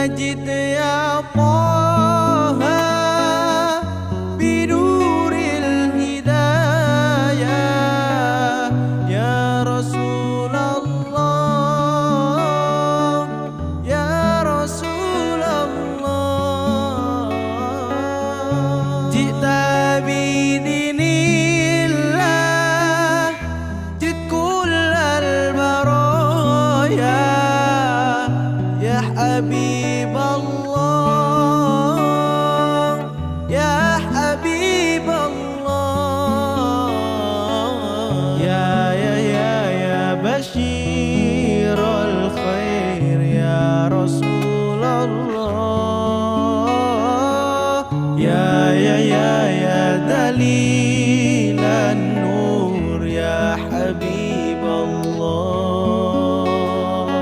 نجد يا يا حبيب الله يا حبيب الله. يا يا يا يا بشير الخير يا رسول الله. يا يا يا يا دليل النور يا حبيب